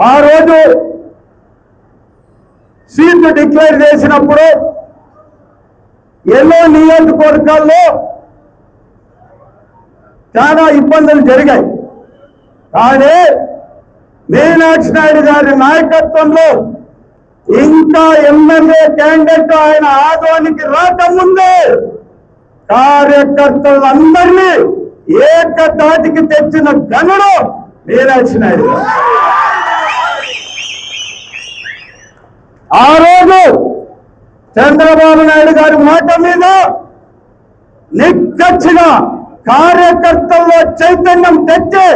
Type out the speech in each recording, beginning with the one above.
ఆ రోజు seat declare చేసినప్పుడు ఎన్నో నియోజకవర్గాల్లో చాలా ఇబ్బందులు జరిగాయి కానీ మీనాక్షి నాయుడు గారి నాయకత్వంలో ఇంకా ఎమ్మెల్యే క్యాండిడేట్ ఆయన ఆదోనికి రాకముందే కార్యకర్తలందరినీ ఏకతాటికి తెచ్చిన గనుడు మీనాక్షి నాయుడు గారు. ఆ రోజు చంద్రబాబు నాయుడు గారి మాట మీద నిక్కచ్చిగా కార్యకర్తల్లో చైతన్యం తెచ్చి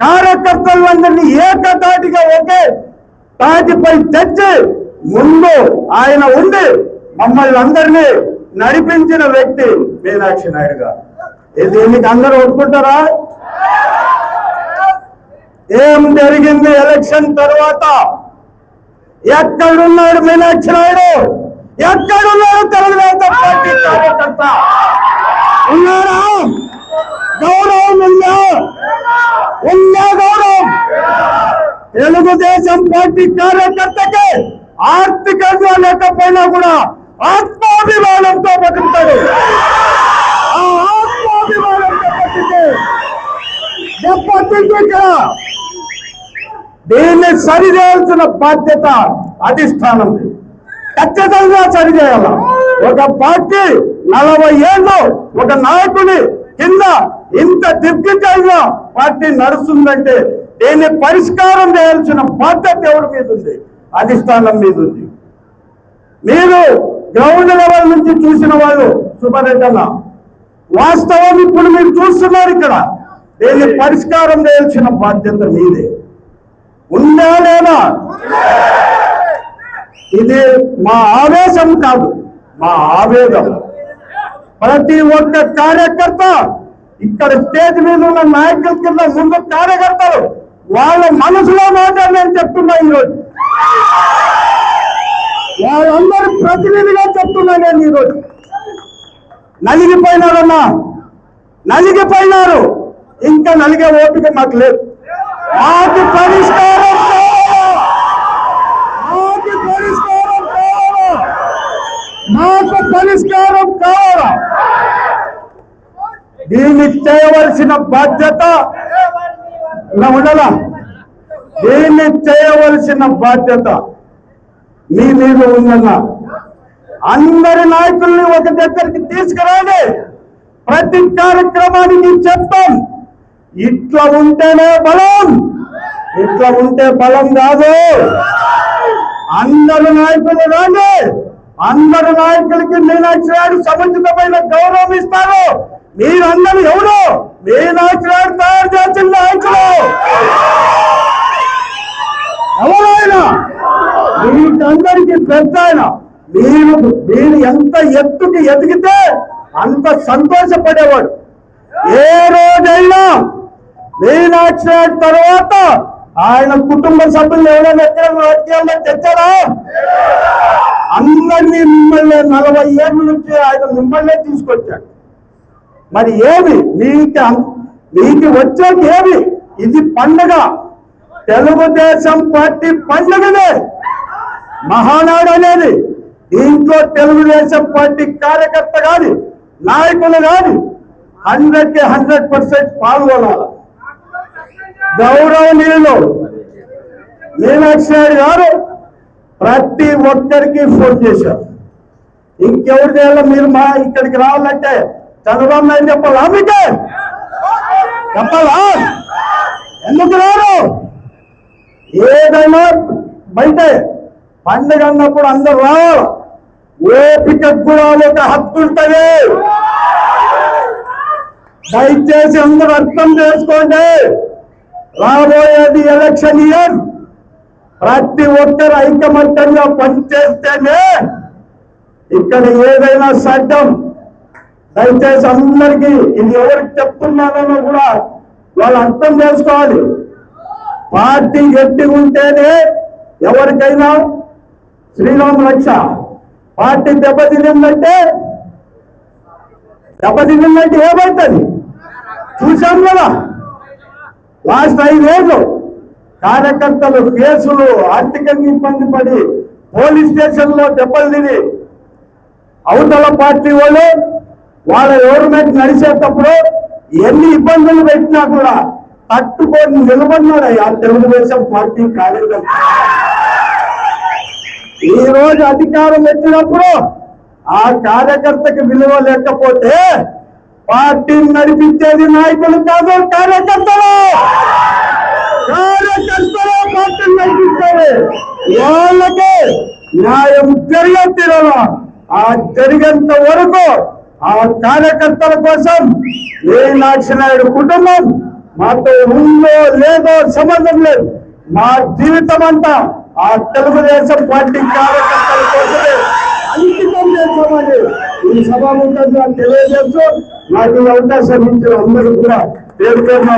కార్యకర్తలందరినీ ఏకతాటిగా ఒకే తాటిపై తెచ్చి ముందు ఆయన ఉండి మమ్మల్ని అందరినీ నడిపించిన వ్యక్తి మీనాక్షి నాయుడు గారు. ఇది దీనికి అందరూ ఒప్పుకుంటారా? ఏం జరిగింది ఎలక్షన్ తర్వాత? ఎక్కడున్నాడు మీనాక్షి నాయుడు? ఎక్కడున్నాడు తెలుగుదేశం పార్టీ కార్యకర్త? ఉన్నారా గౌరవం ఉందా? ఉందా గౌరవం? తెలుగుదేశం పార్టీ కార్యకర్తకి ఆర్థికంగా లేకపోయినా కూడా ఆత్మాభిమానంతో బతుకుతాడు. ఆత్మాభిమానంతో బతికే. దెబ్బతింది ఇక్కడ దీన్ని సరిచేయాల్సిన బాధ్యత అధిష్టానం ఖచ్చితంగా సరిచేయాల. ఒక పార్టీ నలభై ఏళ్ళు ఒక నాయకుని కింద ఇంత దిగ్విజయంగా పార్టీ నడుస్తుందంటే దీన్ని పరిష్కారం చేయాల్సిన బాధ్యత ఎవరి మీద ఉంది? అధిష్టానం మీద ఉంది. మీరు గ్రౌండ్ లెవెల్ నుంచి చూసిన వాళ్ళు శుభరెడ్డన్న వాస్తవం ఇప్పుడు మీరు చూస్తున్నారు ఇక్కడ. దీన్ని పరిష్కారం చేయాల్సిన బాధ్యత మీదే. ఉందా ఇది మా ఆవేశం కాదు మా ఆవేదం. ప్రతి ఒక్క కార్యకర్త ఇక్కడ స్టేజ్ మీద ఉన్న నాయకుల కింద ముందు కార్యకర్తలు వాళ్ళ మనసులో మాట నేను చెప్తున్నా ఈరోజు. వాళ్ళందరూ ప్రతినిధిగా చెప్తున్నా నేను ఈరోజు. నలిగిపోయినారన్నా నలిగిపోయినారు. ఇంకా నలిగే ఓపిక మాకు లేదు. మాకు పరిష్కారం మాకు పరిష్కారం కావాలా మాకు పరిష్కారం కావాలా దీన్ని చేయవలసిన బాధ్యత ఇలా ఉండాలా దీన్ని చేయవలసిన బాధ్యత మీ మీద ఉందన్న అందరి నాయకుల్ని ఒక దగ్గరికి తీసుకురాండి ప్రతి కార్యక్రమానికి చెప్తాం ఇట్లా ఉంటేనే బలం. ఇట్లా ఉంటే బలం కాదు అందరు నాయకులు రాండి. అందరు నాయకులకి మీనాక్షి నాయుడు సముచితమైన గౌరవం ఇస్తారు. మీరందరూ ఎవరు? మీనాక్షి నాయుడు తయారు చేసిన నాయకులు. ఎవరైనా? వీటందరికి పెద్ద ఆయన. మీరు మీరు ఎంత ఎత్తుకి ఎదిగితే అంత సంతోషపడేవాడు. ఏ రోజైనా మీనాక్షి నాయుడు తర్వాత ఆయన కుటుంబ సభ్యులు ఎవరైనా ఎక్కడ రాజకీయాల్లో తెచ్చారా అందరినీ మిమ్మల్ని నలభై ఏళ్ళ నుంచి ఆయన మిమ్మల్నే తీసుకొచ్చాడు. మరి ఏమి? మీకు మీకు వచ్చేది ఏమి? ఇది పండగ. తెలుగుదేశం పార్టీ పండుగనే. మహానాడు అనేది. దీంట్లో తెలుగుదేశం పార్టీ కార్యకర్త కానీ నాయకులు కానీ హండ్రెడ్కి హండ్రెడ్ పర్సెంట్ పాల్గొనాలి. గౌరవనీయులు మీనాక్షి నాయుడు గారు ప్రతి ఒక్కరికి ఫోన్ చేశారు. ఇంకెవరు చేయాలి మీరు మా ఇక్కడికి రావాలంటే చంద్రబాబు నాయుడు చెప్పాలా మీకే? చెప్పాలా? ఎందుకు రారు? ఏదైనా బయట పండుగ అన్నప్పుడు అందరు రావాలి. ఓపిక కూడా ఒక హక్కు ఉంటుంది. దయచేసి అందరూ అర్థం చేసుకోండి. రాబోయేది ఎలక్షన్ ఇయర్ ప్రతి ఒక్కరు ఐకమత్యంగా పనిచేస్తేనే ఇక్కడ ఏదైనా సడ్డం దయచేసి అందరికీ ఇది ఎవరికి చెప్తున్నానో కూడా వాళ్ళు అర్థం చేసుకోవాలి. పార్టీ గట్టి ఉంటేనే ఎవరికైనా శ్రీరామ రక్ష. పార్టీ దెబ్బతినిందంటే దెబ్బతినిందంటే ఏమవుతుంది? చూసాం కదా. లాస్ట్ ఐదేళ్ళు కార్యకర్తలు కేసులు ఆర్థికంగా ఇబ్బంది పడి పోలీస్ స్టేషన్లో దెబ్బలు తిని అవతల పార్టీ వాళ్ళు వాళ్ళ గవర్నమెంట్ నడిచేటప్పుడు ఎన్ని ఇబ్బందులు పెట్టినా కూడా తట్టుకొని నిలబడినాడు ఆ తెలుగుదేశం పార్టీ కార్యకర్త ఈ రోజు అధికారం వచ్చినప్పుడు ఆ కార్యకర్తకి విలువ లేకపోతే పార్టీని నడిపించేది నాయకులు కాదు కార్యకర్తలు. కార్యకర్తలు పార్టీని నడిపిస్తారు వాళ్ళకే న్యాయం జరిగే తీరాల? ఆ జరిగేంత వరకు ఆ కార్యకర్తల కోసం ఏ నాయుడు కుటుంబం మాతో ఉందో లేదో సంబంధం లేదు. మా జీవితం అంతా ఆ తెలుగుదేశం పార్టీ కార్యకర్తల కోసమే. అంకితం చేస్తామని ఈ సభాముఖంగా తెలియజేస్తూ నాకు అవకాశం ఇచ్చిన అందరూ కూడా పేరు పేరున